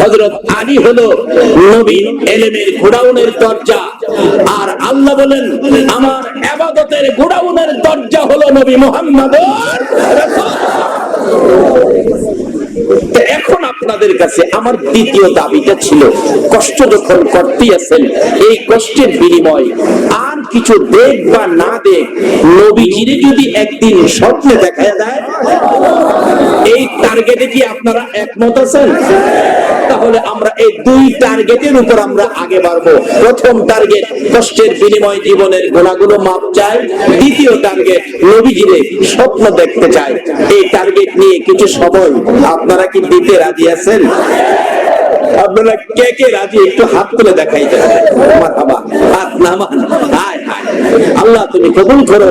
হযরত আলী হলো নবী এলেমের গোডাউনের দরজা। আর আল্লাহ বলেন, আমার ইবাদতের গোডাউনের দরজা হলো নবী মুহাম্মদ এখন আপনাদের কাছে আমার দ্বিতীয় দাবিটা ছিল, কষ্ট যখন করতে আছেন এই কষ্টের বিনিময় আর কিছু দেখ বা না দেখ, নবীজিরে যদি একদিন স্বপ্নে দেখা যায়, এই টার্গেটে কি আপনারা একমত আছেন? তাহলে আমরা এই দুই টার্গেটের উপর আমরা আগে বাড়বো। প্রথম টার্গেট কষ্টের বিনিময় জীবনের গোনাগুলো মাপ চাই দ্বিতীয় টার্গেট নবীজিরে স্বপ্ন দেখতে চাই এই টার্গেট নিয়ে কিছু সময় আপনারা কি দিতে রাজি আছেন? আপনারা কে কে রাজি? একটু হাত তুলে দেখাই দেন আমার বাবা, হাত নামান। হায়। আল্লাহ, তুমি কবুল করো।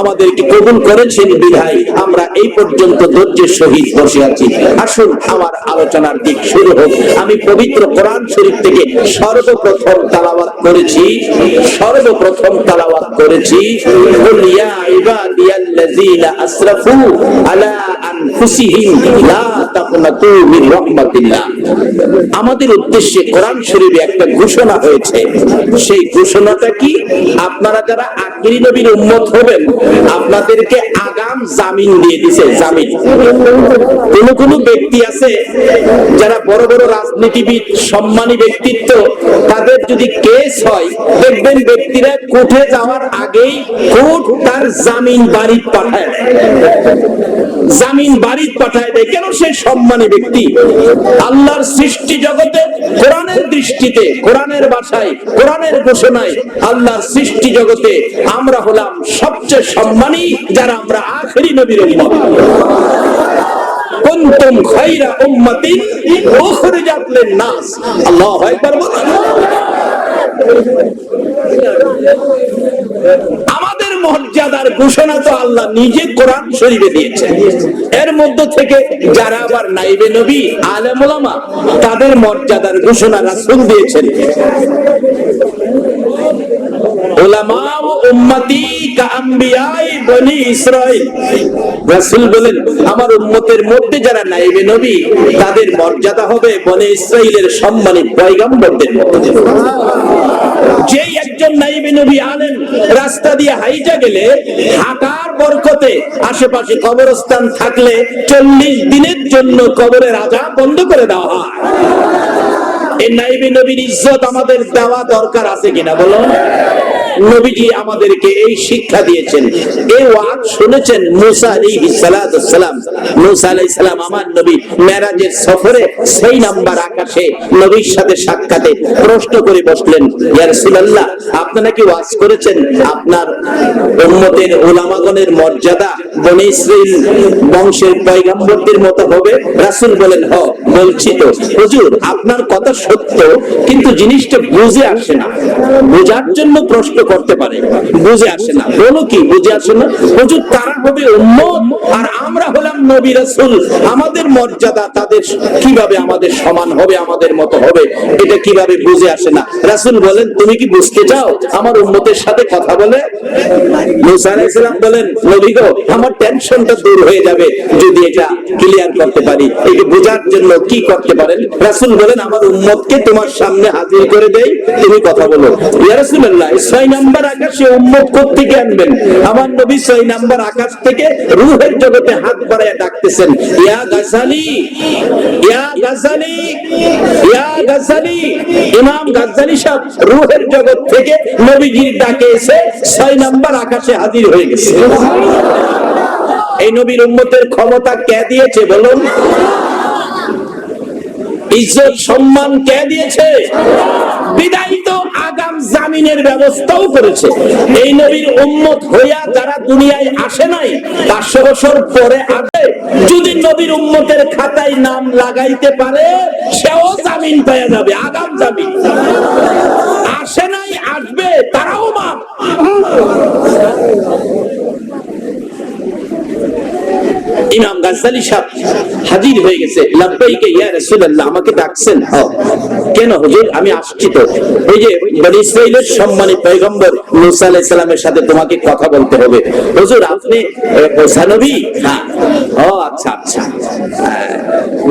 আমাদেরকে কবুল করেছেন বিধায় আমরা এই পর্যন্ত ধৈর্যের সহিত বসে আছি। আসুন আমার আলোচনার দিক শুরু হোক। আমি পবিত্র কোরআন শরীফ থেকে সর্বপ্রথম তালাওয়াত করেছি। সর্বপ্রথম তালাওয়াত করেছি আমাদের উদ্দেশ্যে কোরআন শরীফে একটা ঘোষণা হয়েছে। সেই ঘোষণাটা কি? আপনারা যারা আখিরি নবীর উম্মত হবেন, আপনাদেরকে আগাম জামিন দিয়ে দিছে, জামিন। কোন কোন ব্যক্তি আছে, যারা বড় বড় রাজনীতিবিদ, সম্মানী ব্যক্তিত্ব, তাদের যদি কেস হয়, দেখবেন ব্যক্তিরা কোর্টে যাওয়ার আগেই কোর্ট তার জামিন বাড়ি পাঠায় জামিন বাড়ি পাঠায় দেয়, কেন সে সম্মানী ব্যক্তি? আল্লাহর সৃষ্টি জগতে, কোরআনের দৃষ্টিতে, কোরআনের ভাষায়, কোরআনের ঘোষণায়, আল্লাহর সৃষ্টি জগতে আমরা হলাম সবচেয়ে সম্মানী যারা আমরা আখেরি নবীর। আমাদের মর্যাদার ঘোষণা তো আল্লাহ নিজে কোরআন শরীফে দিয়েছে। এর মধ্য থেকে যারা আবার নাইবে নবী, আলেম তাদের মর্যাদার ঘোষণা রাসূল দিয়েছেন। বলেন আশেপাশে কবরস্থান থাকলে চল্লিশ দিনের জন্য কবরের আজাব বন্ধ করে দেওয়া হয়। এই নাইবে নবীর ইজ্জত আমাদের দেওয়া দরকার আছে কিনা বলো নবীজি আমাদেরকে এই শিক্ষা দিয়েছেন। এই ওয়াজ শুনেছেন মুসা আলাইহিস সালাতু সালাম। মুসা আলাইহিস সালাম আমার নবী মেরাজের সফরে সেই নাম্বার আকাশে নবীর সাথে সাক্ষাতে প্রশ্ন করে বসলেন, ইয়া রাসূলুল্লাহ, আপনারা কি ওয়াজ করেছেন? আপনার উম্মতের উলামাগণের মর্যাদা বনি ইসরাইল বংশের পয়গম্বরদের মতো হবে? রাসূল বলেন, হ, বলছি তো। হুজুর, আপনার কথা সত্য, কিন্তু জিনিসটা বুঝে আসে না। বোঝার জন্য প্রশ্ন করতে পারে। বুঝে আসে না। বলো কি, বুঝে আসে না? হুজুর, তারা হবে উম্মত, আর আমরা হলাম নবী রাসূল। আমাদের মর্যাদা তাদের কীভাবে আমাদের সমান হবে, আমাদের মতো হবে, এটা কীভাবে বুঝে আসে না? রাসূল বলেন, তুমি কি বুঝতে চাও? আমার উম্মতের সাথে কথা বলে? মুসা আলাইহিস সালাম বলেন, নবী গো, আমার টেনশনটা দূর হয়ে যাবে যদি এটা ক্লিয়ার করতে পারি। এটা বোঝার জন্য কি করতে পারেন? রাসূল বলেন, আমার উম্মতকে তোমার সামনে হাজির করে দেই। তুমি কথা বলো। ইয়া রাসূলুল্লাহ নাম্বার আকাশে উম্মত কোত্থেকে আনবেন? আমার নবী ছয় নাম্বার আকাশ থেকে রূহের জগতে হাত বাড়ায় ডাকতেছেন, ইয়া গাজালি ইয়া গাজালি ইয়া গাজালি। ইমাম গাজালি রূহের জগৎ থেকে নবীজির ডাকে এসে ছয় নাম্বার আকাশে হাজির হয়ে গেছে। এই নবীর উম্মতের ক্ষমতা কে দিয়েছে বলুন? ইজ্জত, সম্মান কে দিয়েছে? বিদায় আগাম জামিনের ব্যবস্থাও করেছে। এই নবীর উম্মত হইয়া যারা দুনিয়ায় আসে নাই, পাঁচশো বছর পরে আসে। যদি নবীর উম্মতের খাতায় নাম লাগাইতে পারে, সেও জামিন পায়া যাবে, আগাম জামিন। আসে নাই, আসবে, তারাও মাপ ইমাম গাজ্জালি সাহেব হাজির হয়ে গেছে। আমাকে ডাকছেন। হ্যাঁ। কেন হুজুর? আমি আসছি তো। ওই যে বনি ইসরাইলের সম্মানিত পয়গম্বর মুসা আলাইহিস সালামের সাথে তোমাকে কথা বলতে হবে। হুজুর, আপনি সানবী? আচ্ছা আচ্ছা।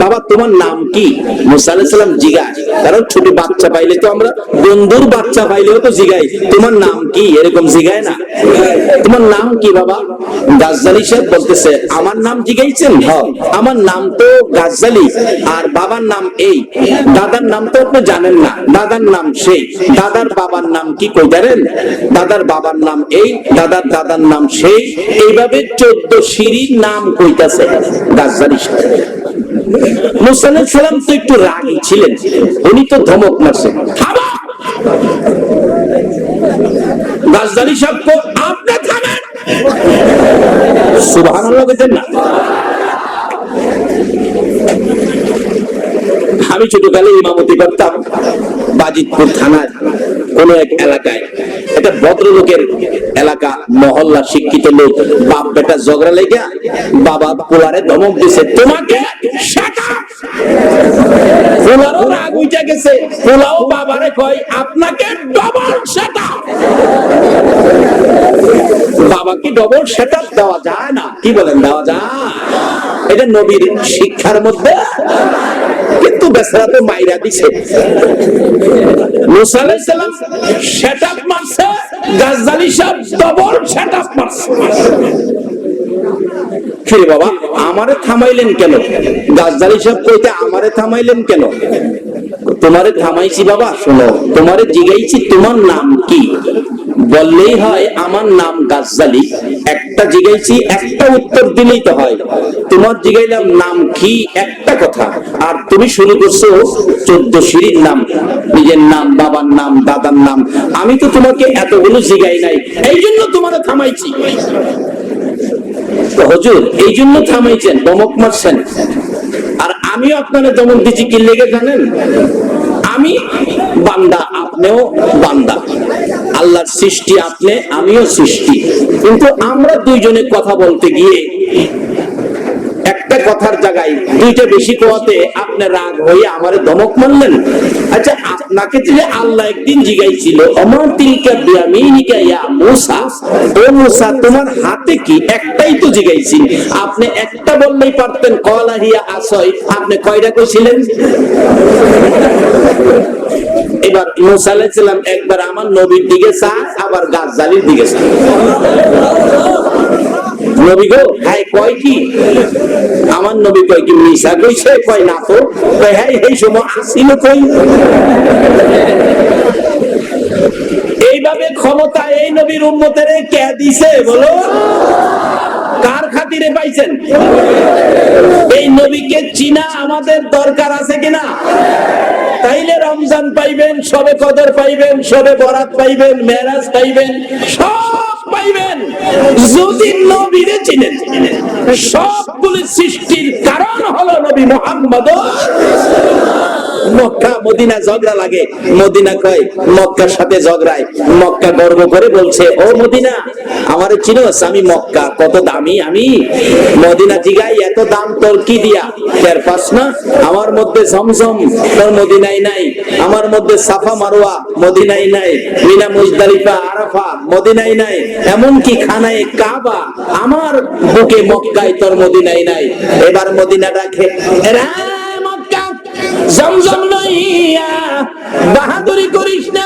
বাবা, তোমার নাম কি? মুসা আলাইহিস জিগায়। কারণ ছোট বাচ্চা পাইলে তো আমরা বন্ধুর বাচ্চা পাইলেও তো জিগাই। তোমার নাম কি? এরকম জিগায় না? তোমার নাম কি বাবা? গাজ্জালি সাহেব বলতেছে, আমার নাম জিগাইছেন? আমার নাম তো গাজ্জালি। আর বাবার নাম এই। দাদার নাম তো আপনি জানেন না। দাদার নাম সেই। দাদার বাবার নাম কি কই জানেন? দাদার বাবার নাম এই, দাদার দাদার নাম সেই। এইভাবে চোদ্দ সিঁড়ির নাম কইতাছে আলাইহিস সালাম তো একটু ছিলেন। উনি তো ধমক আমি ছোটকালে ইমামতি করতাম বাজিতপুর থানার কোন এক এলাকায়। একটা ভদ্রলোকের এলাকা, মহল্লা শিক্ষিত লোক। বাপ বেটা ঝগড়া লেগে বাবা পোলারে ধমক দিছে, তোমাকে পোলারও রাগ উঠে গেছে। পোলাও বাবারে কয়, আপনাকে ডবল! বাবাকে ডবল সেট দেওয়া যায় না। কি বলেন, দেওয়া যায়? এটা নবীর শিক্ষার মধ্যে। কিন্তু বেচারা তো মাইরা দিছে। মুসা আলাইহিস সেট মারছে গাজদালি সাহেব ডবল সেট মারছে। কিরে বাবা, আমারে থামাইলেন কেন? গাজদালি সাহেব কইতে, আমারে থামাইলেন কেন? তোমারে থামাইছি বাবা, শোনো, তোমারে জিগাইছি তোমার নাম কি? বললেই হয়, আমার নাম গাজ্জালি একটা জিগাইছি, একটা উত্তর দিলেই তো হয়। তোমার জিগাইলাম নাম কি, একটা কথা। আর তুমি শুরু করছ চোদ্দ সিঁড়ির নাম, নিজের নাম, বাবার নাম, দাদার নাম। আমি তো তোমাকে এতগুলো জিগাই নাই এই জন্য তোমার থামাইছি। তো হজুর, এই জন্য থামাইছেন, দমক মারছেন। আর আমিও আপনারা দমক দিচ্ছি কি লেগে জানেন? আমি বান্দা, আপনিও বান্দা। আল্লাহর সৃষ্টি আপনি, আমিও সৃষ্টি। কিন্তু আমরা দুইজনে কথা বলতে গিয়ে কথার জায়গায় দুইটা বেশি কোয়াতে আপনি রাগ হয়ে আমারে ধমক মারলেন। আচ্ছা আপনাকে যে আল্লাহ একদিন জিগাইছিল, অমর তিলকা বিয়ামিনিকা ইয়া মুসা ও মুসা, তোমার হাতে কি একটাই তো জিগাইছি আপনি একটা বললেই পারতেন, কলা হিয়া আসয় আপনি কয়টা কইছিলেন? এবার মুসা আলাইহিস সালাম, একবার আমার নবীর দিকে চায় আবার গাছজালির দিকে চায় নবী গো হ্যাঁ কয় কি? আমার নবী কয় কি, মিশা কইছে, কয় না তো? হ্যাঁ এই সময় আসিল কই? এইভাবে ক্ষমতা এই নবীর উম্মতের কে দিছে বলো? কার খাতিরে পাইছেন? এই নবীকে চিনা আমাদের দরকার আছে কিনা? তাইলে রমজান পাইবেন, সবে কদর পাইবেন, সবে বরাত পাইবেন, মেরাজ পাইবেন, সব পাইবেন। যদি নবীরে চিনেন, সবগুলি সৃষ্টির কারণ হলো নবী মোহাম্মদ। মক্কা মদিনা ঝগড়া লাগে। মদিনা কয়, মক্কার সাথে ঝগড়ায়। মক্কা গর্ব করে বলছে, ও মদিনা, আমারে চিনোস, আমি মক্কা, কত দামি আমি? মদিনা জিগাই এত দাম তোর কি দিয়া? টের পাস না? আমার মধ্যে ঝমঝম, তোর মদিনাই নাই। আমার মধ্যে সাফা মারোয়া মদিনাই নাই। মিনা মুজদালিফা, আরাফা মদিনাই নাই। এমন কি খানায় কাবা, আমার বুকে মক্কায় তোর মদিনাই নাই। এবার মদিনা মক্কা জমজম লইয়া বাহাদুরি করিস না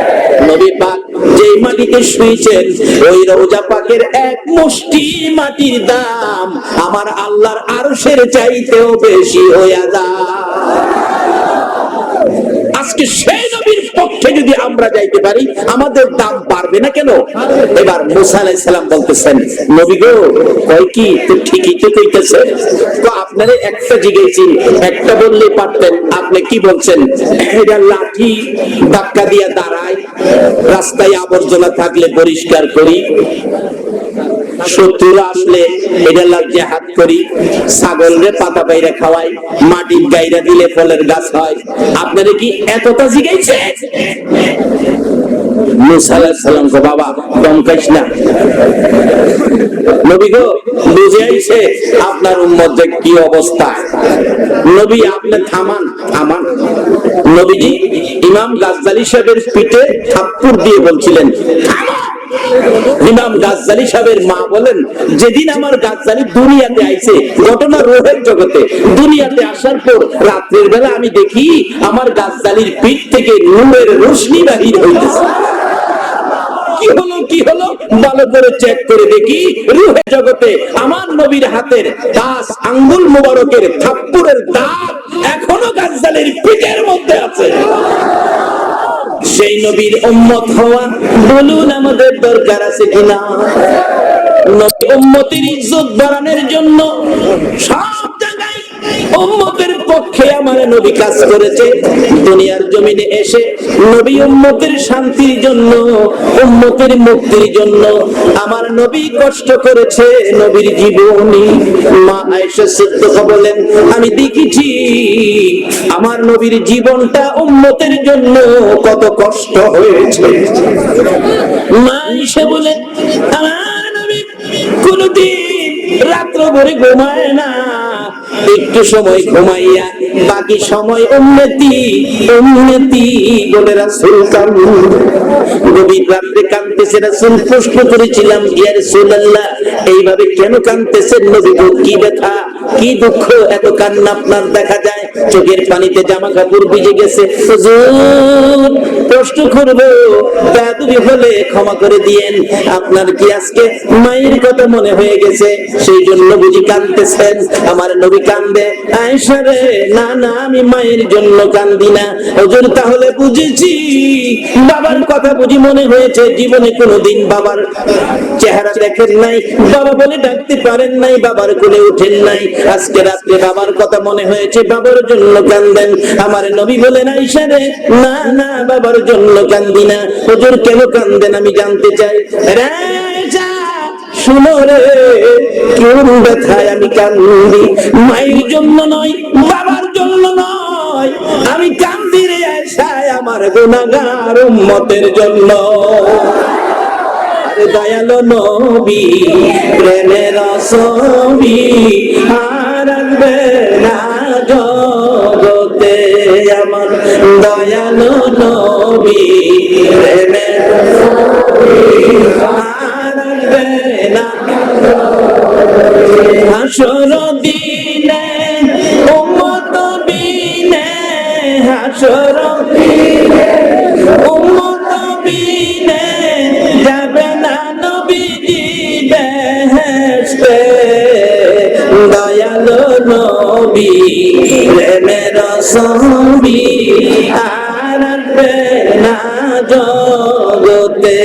নবী পাক যেই মাটিতে শুয়েছেন ওই রোজা পাকের এক মুষ্টি মাটির দাম আমার আল্লাহর আরশের চাইতেও বেশি হইয়া যায়। আজকে সেই নবীর পক্ষে যদি আমরা যাইতে পারি, আমাদের দাম বাড়বে না কেন? এবার মুসা আলাইহিস সালাম বলতেছেন, নবী গো, কয় কি? তো ঠিকই তো কইতেছে। তো আপনারে একটা জিগাইছি একটা বললে পারতেন, আপনি কি বলছেন? এটা লাঠি ধাক্কা দিয়া দাঁড়ায়, রাস্তায় আবর্জনা থাকলে পরিষ্কার করি। শত্রুরা আসলে এটা হাত করি। ছাগলরে পাতা পাইরা খাওয়াই, মাটির গাইরা দিলে ফলের গাছ হয়। আপনারা কি এতটা জিগাইছে? বাবা আপনার অবস্থা। নবী আপনি থামান থামান। নবীজি ইমাম গাজ্জালি সাহেবের পিঠে দিয়ে বলছিলেন থামো ইমাম গাজ্জালি সাহেবের মা বলেন, যেদিন আমার গাজ্জালি দুনিয়াতে আইছে, ঘটনা রোহের জগতে, দুনিয়াতে আসার পর রাত্রের বেলা আমি দেখি আমার গাজ্জালির পিঠ থেকে নূরের রোশনি বাহির হইতেছে। কি হলো কি হলো? ভালো করে চেক করে দেখি রুহে জগতে আমার নবীর হাতের দাস আঙ্গুল মুবারকের থাপ্পুরের দাগ এখনও গাজ্জালির পিঠের মধ্যে আছে। সেই নবীর উম্মত হওয়া বলুন আমাদের দরকার আছে কিনা? উম্মতের ইজ্জত বাড়ানোর জন্য সব উম্মতের পক্ষে আমার নবী কাজ করেছে। দুনিয়ার জমিনে এসে নবী উম্মতের শান্তির জন্য, উম্মতের মুক্তির জন্য আমার নবী কষ্ট করেছে নবীর জীবনী। মা আয়েশা বলেন, আমি আমার নবীর জীবনটা উম্মতের জন্য কত কষ্ট হয়েছে। মা আয়েশা বলেন, আমার নবী কোনদিন রাত্র ভরে ঘুমায় না। একটু সময় ঘুমাইয়া, বাকি সময় উন্নতি উন্নতি বলে রাসূল গভীর রাত্রে রাসূল, প্রশ্ন করেছিলাম এইভাবে কেন কাঁদতেছেন নবী? গো কি ব্যথা? কি দুঃখ? এত কান্না আপনার দেখা যায়? চোখের পানিতে জামা কাপড় ভিজে গেছে। প্রশ্ন করব। দাদুবি হলে ক্ষমা করে দিয়েন। আপনার কি আজকে মায়ের কথা মনে হয়ে গেছে? সেই জন্য বুঝি কাঁদতেছেন। আমার নবী কান্দে আয়েশা রে, না না, আমি মায়ের জন্য কান্দি না। হুজুর, তাহলে বুঝেছি। বাবার কথা বুঝি মনে হয়েছে। জীবনে কোনোদিন বাবার চেহারা দেখেন নাই। বাবা বলে ডাকতে পারেন নাই, বাবার কোলে উঠেন নাই। আজকে রাত্রে বাবার কথা মনে হয়েছে। বাবার জন্য কান্দেন। আমার নবী বলেন আইসা রে, না না, বাবার জন্য কান্দি না। হুজুর কেন কান্দেন আমি জানতে চাই। শুনো রে কোন ব্যথায় আমি কান্দি। মায়ের জন্য নয়, বাবার জন্য নয়। আমি কান্দি রে আশায় আমার গুণাগার উম্মতের জন্য। দয়ালো নবী, প্রেমের ছবি হারাবে না। জগতে আমার দয়ালু নবী প্রেমের হাসর দিনে উম্মত বিনে হাসর উম্মত নবী প্রেমের ছবি আনবে না জগতে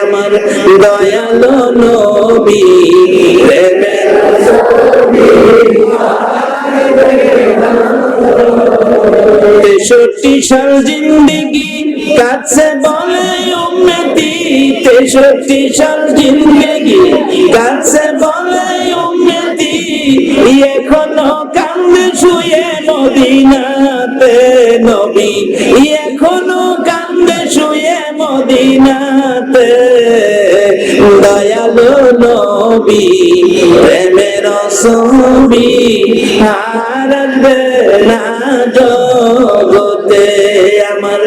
আমার দয়ালো নবী। প্রেমের তেষট্টি সাল জিন্দিগি কাছে বলে উন্নতি তেষট্টি সাল জিন্দিগি কাছে বলে উন্নতি এখনও মদিনাতে নবী, এখনও কান্দে শুয়ে মদিনাতে। দয়ালো নবী প্রেমের ছবি হারাবে না জগতে। আমার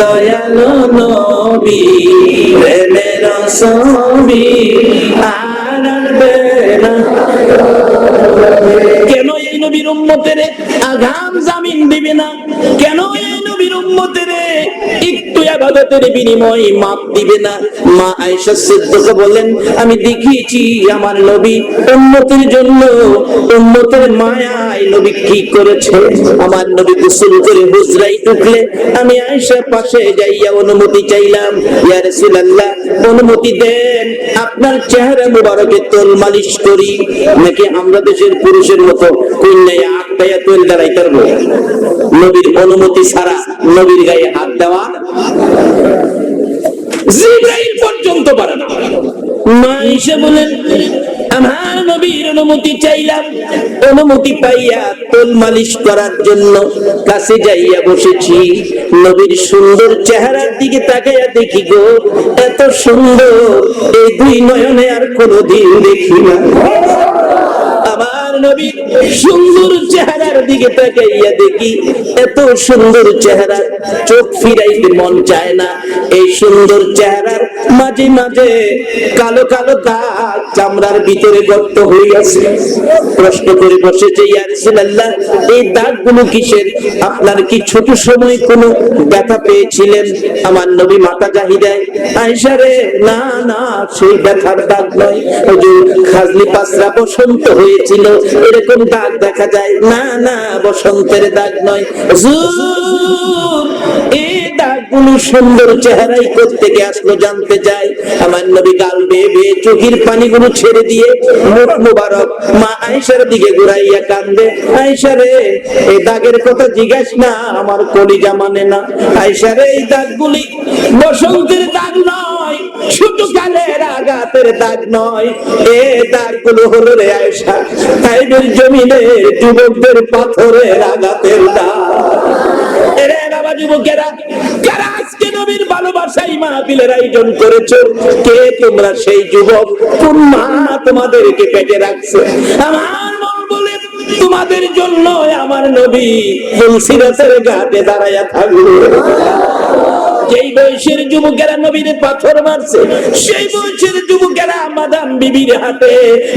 দয়ালো নবী প্রেমের ছবি হারাবে দিবে না। কেন আমি দেখিয়েছি আমার নবী উম্মতের জন্য মায়ায় নবী কি করেছে? আমার নবী গোসল করে ঢুকলে আমি পাশে যাইয়া অনুমতি চাইলাম। অনুমতি দেন, আপনার চেহারা মুবারকে তোল মালিশ করি। নাকি আমরা দেশের পুরুষের মতো কন্যায় তোল দাঁড়াই নবীর অনুমতি ছাড়া নবীর গায়ে হাত দেওয়া পাইয়া তোল মালিশ করার জন্য কাছে যাইয়া বসেছি। নবীর সুন্দর চেহারার দিকে তাকাইয়া দেখি গো, এত সুন্দর। এই দুই নয়নে আর কোনোদিন দেখি না। আমার নবী সুন্দর চেহারার দিকে তাকাইয়া দেখি, এত সুন্দর চেহারা, চোখ ফিরাইতে মন চায় না। এই সুন্দর চেহারার মাঝে মাঝে কালো কালো দাগ চামড়ার ভিতরে গর্ত হইয়াছে। প্রশ্ন করে বসেছে, ইয়া রাসূলুল্লাহ, এই দাগগুলো কিসের? আপনার কি ছোট সময় কোনো ব্যথা পেয়েছিলেন? আমার নবী জাহিদায় আয়েশা রে, না না, সেই ব্যথার দাগ নয়। খাজলি পাসরা বসন্ত হয়েছিল, এরকম দাগ দেখা যায়। না না, বসন্তের দাগ নয়। দাগগুলো সুন্দর চেহারাই করতে আসলো জানতে চাই আমার নবী গাল বেয়ে বেয়ে চোখের পানিগুলো ছেড়ে দিয়ে মুখ মুবারক মা আয়েশার দিকে ঘুরাইয়া কান্দে, আয়েশা রে, এই দাগের কথা জিজ্ঞাস না, আমার কলিজা মানে না। আয়েশা রে, এই দাগগুলি বসন্তের দাগ নয় ছোট কালের আঘাতের দাগ নয়। এ দাগগুলো হলো রে আয়েশা, তাইবের জমিনের যুবকদের পাথরের আঘাতের দাগ। তোমাদের জন্য আমার নবী তুলসিরাতের ঘাটে থাকবে যেই বয়সের যুবকেরা নবীর পাথর মারছে, সেই বয়সের যুবকেরা মাদাম বিবির হাতে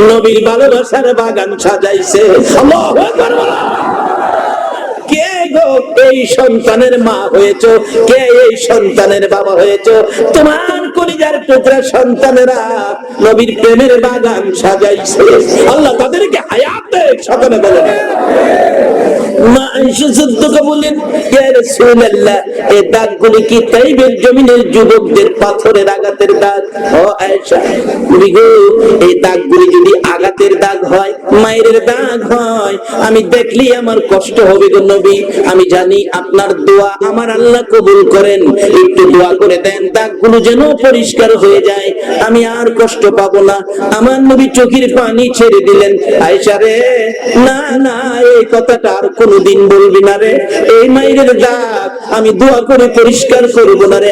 নবীর ভালোবাসার বাগান সাজাইছে। কে এই সন্তানের মা হয়েছ? কে এই সন্তানের বাবা হয়েছ? তোমার কলিজার টুকরা সন্তানেরা নবীর প্রেমের বাগান সাজাইছে। আল্লাহ তাদেরকে হায়াতে আমি দেখলি আমার কষ্ট হবে গো নবী। আমি জানি আপনার দোয়া আমার আল্লাহ কবুল করেন। একটু দোয়া করে দেন, দাগগুলো যেন পরিষ্কার হয়ে যায়। আমি আর কষ্ট পাবো না। আমার নবী চোখের পানি ছেড়ে দিলেন। আয়েশা রে না না এই কথাটা আর বলবি না রে। এই দাগ আমি দোয়া করে পরিষ্কার করব না রে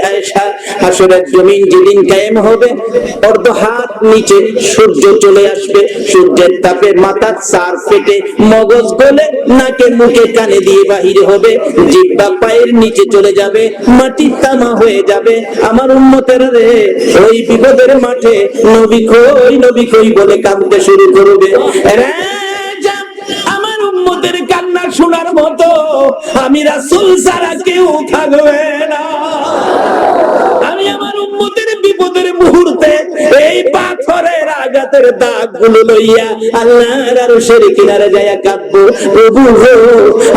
জমিন যেদিন কায়েম হবে অর্ধ হাত নিচে সূর্য চলে আসবে। সূর্যের তাপে মাথার সার ফেটে মগজ গলে নাকে মুখে কানে দিয়ে বাহির হবে। জিব্বা পায়ের নিচে চলে যাবে মাটির তামা হয়ে যাবে। আমার উন্মতের রে ওই বিপদের মাঠে নবী কই নবী কই বলে কাঁদতে শুরু করবে। রে যা, উম্মতের কান্না শোনার মতো আমি রাসুল সারা কেউ থাকবে না। আমি আমার উম্মতের বিপদের মুহূর্তে এই পাথরের আঘাতের দাগগুলো লইয়া আল্লাহর আরশের কিনারে যাইয়া কাঁদবো। প্রভু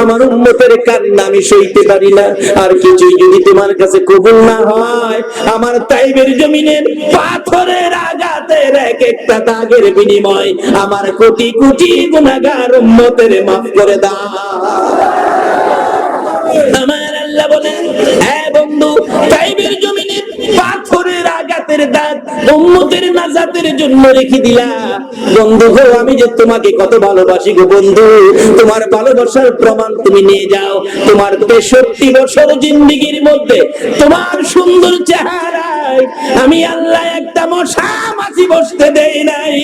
আমার উম্মতের কান্না আমি সইতে পারি না। আর কিছুই যদি তোমার কাছে কবুল না হয়, আমার তাইবের জমিনের পাথরের আঘাতের এক একটা দাগের বিনিময় আমার কোটি কোটি গুনাহগার উম্মতের মাফ করে দাও। আমার আল্লাহ বলেন হ্যাঁ বন্ধু, তাইবের জমিনে পাথরের আঘাতের দাগ উম্মতের নাজাতের জন্য রেখে দিলা। বন্ধু গো, আমি যে তোমাকে কত ভালোবাসি গো বন্ধু, তোমার ভালোবাসার প্রমাণ তুমি নিয়ে যাও। তোমার তেষট্টি বছর জিন্দিগির মধ্যে, তোমার সুন্দর চেহারায় আমি আল্লাহ একটা মশা মাছি বসতে দেই নাই,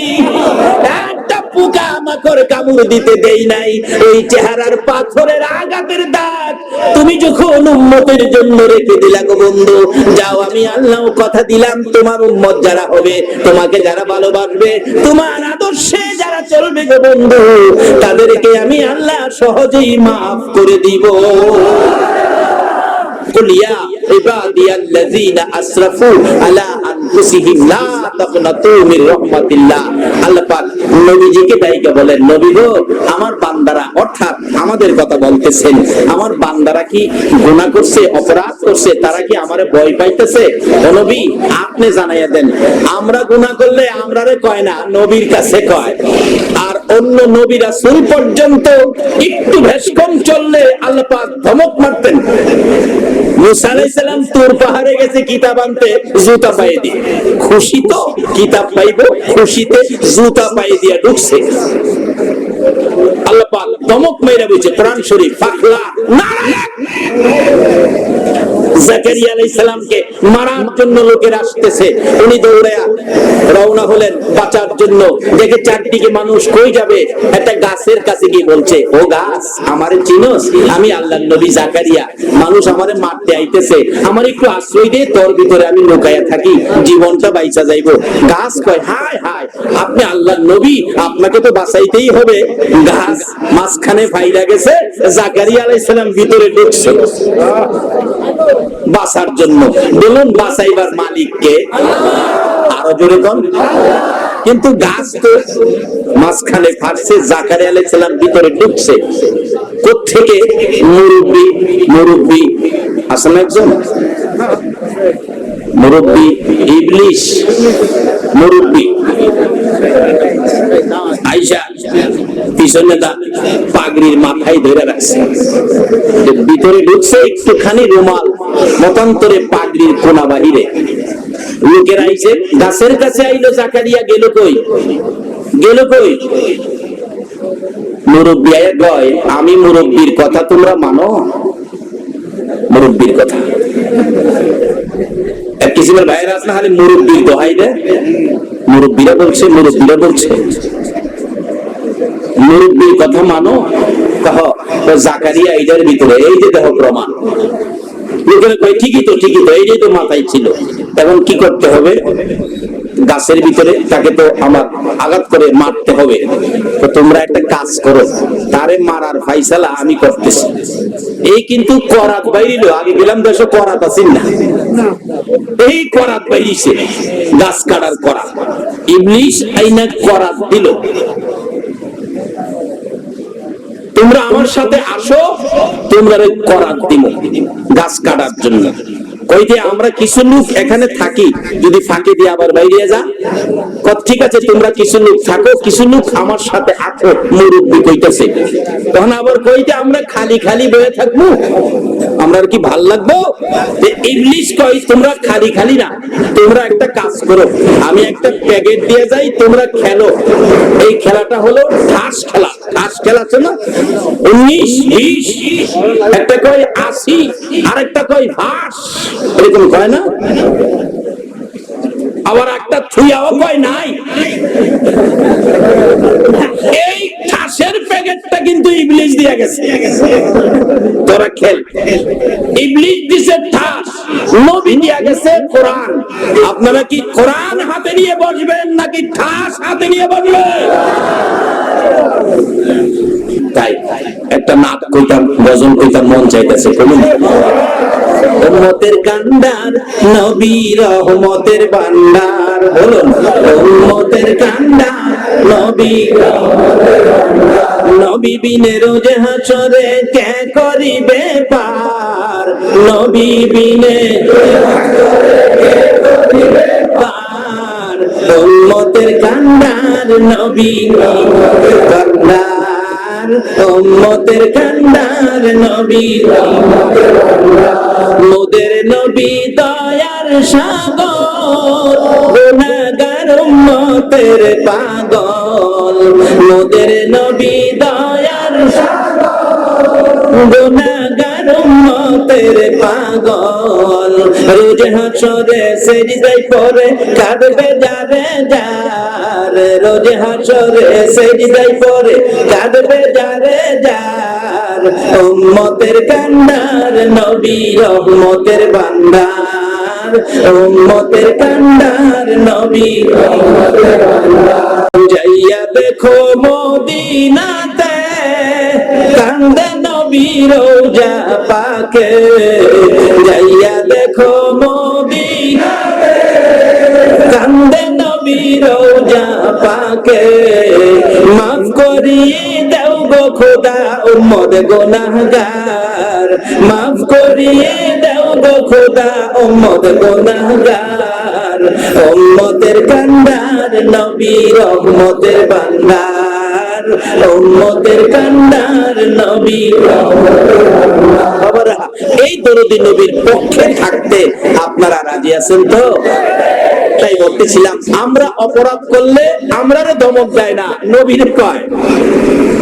একটা পোকা মাকড় কামড় দিতে দেই নাই। ওই চেহারার পাথরের আঘাতের দাগ তুমি যখন উম্মতের জন্য রেখে দিলা গো বন্ধু, যাও আমি আল্লাহ কথা দিলাম তোমার উন্মত যারা হবে, তোমাকে যারা ভালোবাসবে, তোমার আদর্শে যারা চলবে গো বন্ধু, তাদেরকে আমি আল্লাহ সহজেই মাফ করে দিব। কুলিয়া ইবাদিয়াল্লাযিনা আসরাফু আলা আপনি জানাইয়া দেন, আমরা করলে কয় না, নবীর কাছে কয়। আর অন্য নবীরা রাসূল পর্যন্ত একটু বেশ কম চললে আল্লাপাক ধমক মারতেন। তোর সালাম পাহাড়ে গেছে কিতাব আনতে, জুতা পাইয়ে দিয়ে। খুশি তো, কিতাব পাইব, খুশিতে জুতা পায়ে দিয়ে ঢুকছে। আল্লাহ পাক দমক মেরে বলছে, প্রাণ শরীফ, পাখলা, নারায়ণ! জাকারিয়া আলাইহিস সালামকে মারার জন্য লোকের আসতেছে। উনি দৌড়ে রওনা হলেন বাঁচার জন্য। দেখে চারদিকে মানুষ কই যাবে? একটা গাছের কাছে গিয়ে বলছে, ও গাছ, আমারে চিনোস? আমি আল্লাহর নবী জাকারিয়া। মানুষ আমারে মারতে আইতেছে। আমার একটু আশ্রয় দে, তোর ভিতরে আমি লুকায়া থাকি। জীবনটা বাইচা যাইবো। গাছ কয়, হায় হায়, আপনি আল্লাহর নবী, আপনাকে তো বাঁচাইতেই হবে। গাছ মাঝখানে ফাইরা গেছে, জাকারিয়া আলাইহিস সালাম ভিতরে ঢুকছে। বাঁচার জন্য। বলুন, বাঁচাইবার মালিককে আরও জোরে কন। কিন্তু গাছ তো মাঝখানে ফাটছে, জাকারিয়া আলাইহিস সালাম ভিতরে ঢুকছে। কোত্থেকে? মুরব্বি মুরব্বি। আসলে একজন। মুরব্বি, ইবলিশ, মুরব্বি। আইসা পিছনে দা পাগড়ির মাথায় ধরে রাখছে। ভিতরে ঢুকছে একটুখানি রুমাল। মতান্তরে পাগড়ির কোনা বাহিরে। লোকের আইছে, গাছের কাছে আইলো জাকারিয়া গেল কই? গেল কই? মুরব্বী কয়, আমি মুরব্বীর কথা তোমরা মানো? মুরব্বীর কথা। এক কিসিমের ভাইয়ের মুরব্বীর দোহাই দেয় মুরব্বীরা বলছে মুরব্বীরা বলছে, মুরব্বীর কথা মানো? কহ জাকারিয়া, এইটার ভিতরে, এই যে দেহ প্রমাণ। লোকেরা কয়, ঠিকই তো ঠিকই তো। এইটাই তো মাথায় ছিল। এখন কি করতে হবে? গাছের ভিতরে তাকে তো আমার আঘাত করে মারতে হবে। তো তোমরা একটা কাজ করো, তারে মারার ফাইসালা আমি করতেছি। এই কিন্তু করাত বাইরিল, আগে গেলাম দেশ করাত আছেন না। এই করাত বাইরিছে, গাছ কাটার করাত। ইবলিশ আইনা করাত দিল। তোমরা আমার সাথে আসো তোমরা করাত দিব গাছ কাটার জন্য। কইতে আমরা কিছু লোক এখানে থাকি, যদি ফাঁকে দিয়ে আবার বাইরে যা। ঠিক আছে, তোমরা কিছু লোক থাকো, কিছু লোক আমার সাথে আছো, মুরব্বী কইতেছে। তখন আবার কইতে আমরা খালি খালি বয়ে থাকব। আমরা কি ভালো লাগবো? যে ইংলিশ কই তোমরা খালি খালি না, তোমরা একটা কাজ করো, আমি একটা প্যাকেট দিয়ে যাই, তোমরা খেলো। এই খেলাটা হলো ঠাস খেলা। ঠাস খেলা আছে না? উনিশ, বিশ, একটা কয় আশি আর একটা কয় ভাস। এরকম কয় না? আবার একটা থুইয়াও কয় নাই? এই প্যাকেটটা কিন্তু ইবলিশ দিয়া গেছে। তোরা খেল। ইবলিশ দিছে ঠাস। নবী দিয়া গেছে কোরআন। আপনারা কি কোরআন হাতে নিয়ে বসবেন নাকি ঠাস হাতে নিয়ে বসবেন? তাই, একটা নাট কইতাম গজল কইতাম, মন চাইতেছে উম্মতের কান্ডার, নবী রহমতের ভান্ডার। বলুন উম্মতের কান্ডার, নবী নবী বিনে রোজ হাসরে কে করিবে পার? নবী বিনে উম্মতের কান্ডার, নবী কান্ডার। উম্মতের কান্ডার নবী। মোদের নবী দয়ার সাগর গুনাগার উম্মতের পাগল। মোদের নবী দয়ার গুনাগার উম্মতের পাগল। রোজ হাসরে সেজদাই পরে কাঁদবে যারে যার রোজ হাসরে সেজদাই পরে কাঁদবে যারে যার। উম্মতের কান্ডার নবী রহমতের ভান্ডার উম্মতের কান্ডার নবী যাইয়া দেখো মদিনাতে কান্দে নবী রোজা পাকে। যাইয়া দেখো পাকে মাফ করিয়ে দেও গো খোদা উম্মদ গোনাহগার। মাফ করিয়ে দেও গো খোদা উম্মদ গোনাহগার। উম্মতের কান্ডার নবী, রহমতের বান্দার। উম্মতের কান্ডার নবী এই দরদি নবীর পক্ষে থাকতে আপনারা রাজি আছেন তো? তাই বলতেছিলাম, আমরা অপরাধ করলে আমরা ধমক দেয় না। নবীর কয়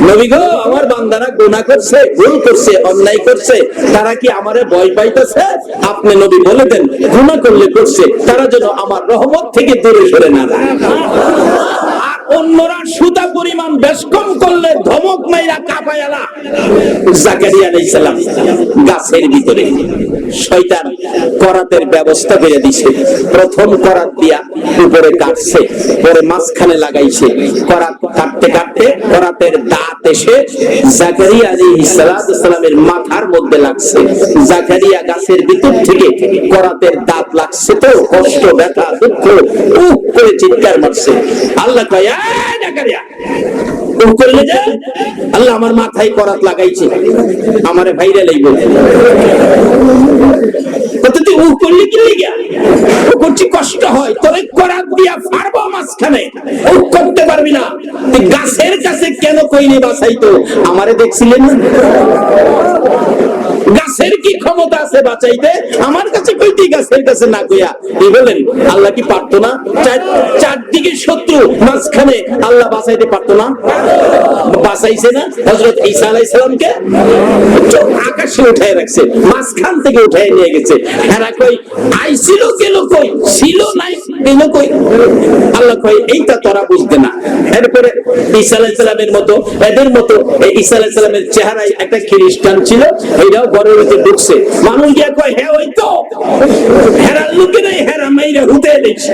নবী গো, আমার বান্দারা গুণা করছে, ভুল করছে, অন্যায় করছে, তারা কি আমারে ভয় পাইতেছে? আপনি নবী বলে দেন গুণা করলে করছে, তারা যেন আমার রহমত থেকে দূরে সরে না যায়। অন্যরা সুতা পরিমাণ বেশকম করলে ধমক মাইরা কাঁপায়ালা জাকারিয়া আলাইহিস সালাম গাছের ভিতরে শয়তান করাতের ব্যবস্থা করে দিছে। প্রথম করাত দিয়া উপরে কাটছে, পরে মাঝখানে লাগাইছে। করাত কাটতে কাটতে করাতের দাঁত এসে জাকারিয়া আলাইহিস সালামের মাথার মধ্যে লাগছে। জাকারিয়া গাছের ভিতর থেকে করাতের দাঁত লাগছে তো, কষ্ট, ব্যথা, দুঃখ, উহ করে চিৎকার মারছে। আল্লাহ কয় "এই জাকারিয়া উহ আল্লাহ আমার মাথায় করাত লাগাইছে, আমারে ভাইরা লাইব। তুই উহ করলি করছি কষ্ট হয় দিয়া উহ করতে পারবি না। গাছের কাছে কেন কইনি বাসাইতো আমারে দেখছিলেন গাছের কি ক্ষমতা আছে বাঁচাইতে? আমার কাছে কইতি গাছের কাছে না কইয়া। এই বলেন, আল্লাহ কি পারতো না? চার- চারদিকে শত্রু, মাঝখানে আল্লাহ বাঁচাইতে পারতো না? বাঁচাইছে না? হজরত ঈসা আলাইহিস সালামকে আকাশে উঠায় রাখছে, মাঝখান থেকে উঠায় নিয়ে গেছে। এরা কই আইছিল গেল কই? ছিল নাই গেল কই? আল্লাহ কই এইটা তোরা বুঝতে না। এরপরে ঈসা আলাইহিস সালামের মতো, এদের মতো ঈসা আলাইহিস সালামের চেহারায় একটা খ্রিস্টান ছিল এইটাও ঘরের ভিতরে ঢুকছে। মানুষ গিয়া কয় হ্যাঁ ওই তো। হেরার লোকেরাই হেরা মাইরা হুতে দিচ্ছে।